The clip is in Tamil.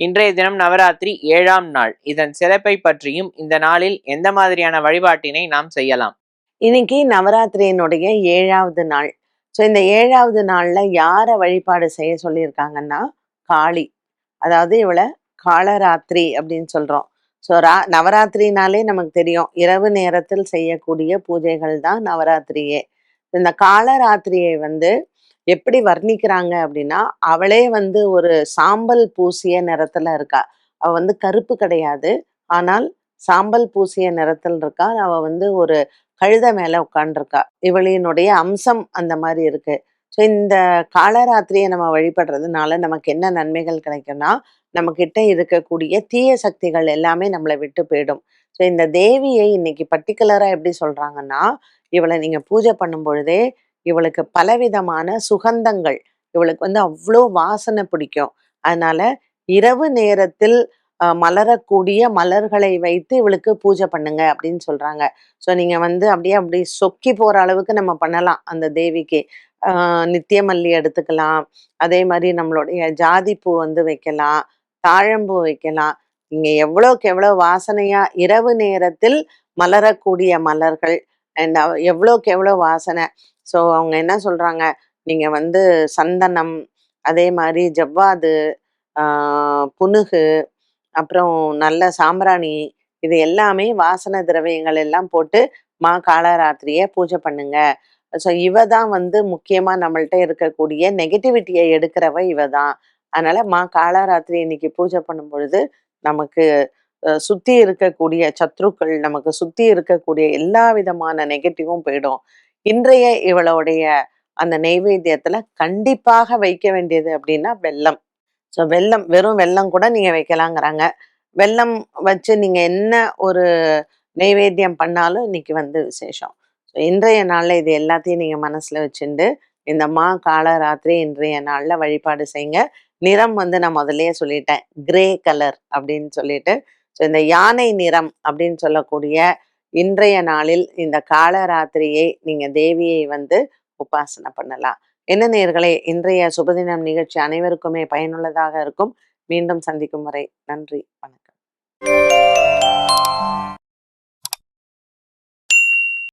இன்றைய தினம் நவராத்திரி ஏழாம் நாள். இதன் சிறப்பை பற்றியும் இந்த நாளில் எந்த மாதிரியான வழிபாட்டினை நாம் செய்யலாம்? இன்னைக்கு நவராத்திரியினுடைய ஏழாவது நாள். ஸோ இந்த ஏழாவது நாள்ல யாரை வழிபாடு செய்ய சொல்லியிருக்காங்கன்னா காளி. அதாவது இவளை காலராத்திரி அப்படின்னு சொல்றோம். ஸோ ரா நவராத்திரினாலே நமக்கு தெரியும் இரவு நேரத்தில் செய்யக்கூடிய பூஜைகள் தான் நவராத்திரியே. இந்த காலராத்திரியை வந்து எப்படி வர்ணிக்கிறாங்க அப்படின்னா அவளே வந்து ஒரு சாம்பல் பூசிய நிறத்துல இருக்கா. அவ வந்து கருப்பு கிடையாது. ஆனால் சாம்பல் பூசிய நிறத்தில் இருக்கா. அவ வந்து ஒரு கழுத மேல உட்காண்டிருக்கா இவளினுடைய அம்சம் அந்த மாதிரி இருக்கு. ஸோ இந்த காலராத்திரியை நம்ம வழிபடுறதுனால நமக்கு என்ன நன்மைகள் கிடைக்கும்னா நம்ம கிட்ட இருக்கக்கூடிய தீய சக்திகள் எல்லாமே நம்மளை விட்டு போயிடும். ஸோ இந்த தேவியை இன்னைக்கு பர்டிகுலரா எப்படி சொல்றாங்கன்னா இவளை நீங்க பூஜை பண்ணும் பொழுதே இவளுக்கு பலவிதமான சுகந்தங்கள். இவளுக்கு வந்து அவ்வளோ வாசனை பிடிக்கும். அதனால இரவு நேரத்தில் மலரக்கூடிய மலர்களை வைத்து இவளுக்கு பூஜை பண்ணுங்க அப்படின்னு சொல்றாங்க. ஸோ நீங்க வந்து அப்படியே அப்படி சொக்கி போற அளவுக்கு நம்ம பண்ணலாம் அந்த தேவிக்கு. நித்தியமல்லி எடுத்துக்கலாம். அதே மாதிரி நம்மளுடைய ஜாதிப்பூ வந்து வைக்கலாம். தாழம்பூ வைக்கலாம். நீங்க எவ்வளோக்கு எவ்வளோ வாசனையா இரவு நேரத்தில் மலரக்கூடிய மலர்கள் அண்ட் எவ்வளோக்கு எவ்வளோ வாசனை. ஸோ அவங்க என்ன சொல்கிறாங்க நீங்கள் வந்து சந்தனம் அதே மாதிரி ஜவ்வாது புனுகு அப்புறம் நல்ல சாம்பிராணி இது எல்லாமே வாசனை திரவியங்கள் எல்லாம் போட்டு மா காலராத்திரியை பூஜை பண்ணுங்க. ஸோ இவ தான் வந்து முக்கியமாக நம்மள்ட்ட இருக்கக்கூடிய நெகட்டிவிட்டியை எடுக்கிறவ இவ தான். அதனால மா காலராத்திரி இன்னைக்கு பூஜை பண்ணும் பொழுது நமக்கு சுற்றி சுத்தி இருக்கக்கூடிய சத்ருக்கள் நமக்கு சுத்தி இருக்கக்கூடிய எல்லா விதமான நெகட்டிவும் போயிடும். இன்றைய இவளுடைய அந்த நெய்வேத்தியத்துல கண்டிப்பாக வைக்க வேண்டியது அப்படின்னா வெல்லம். ஸோ வெல்லம் வெறும் வெல்லம் கூட நீங்க வைக்கலாங்கிறாங்க. வெல்லம் வச்சு நீங்க என்ன ஒரு நெய்வேத்தியம் பண்ணாலும் இன்னைக்கு வந்து விசேஷம். ஸோ இன்றைய நாள்ல இது எல்லாத்தையும் நீங்க மனசுல வச்சுட்டு இந்த மா கால ராத்திரி இன்றைய நாள்ல வழிபாடு செய்யுங்க நிறம் வந்து நான் முதல்லயே சொல்லிட்டேன். கிரே கலர் அப்படின்னு சொல்லிட்டு ஸோ இந்த யானை நிறம் அப்படின்னு சொல்லக்கூடிய இன்றைய நாளில் இந்த காலராத்திரியை நீங்க தேவியை வந்து உபாசனை பண்ணலாம். என்ன நேர்களே இன்றைய சுபதினம் நிகழ்ச்சி அனைவருக்குமே பயனுள்ளதாக இருக்கும். மீண்டும் சந்திக்கும் வரை நன்றி வணக்கம்.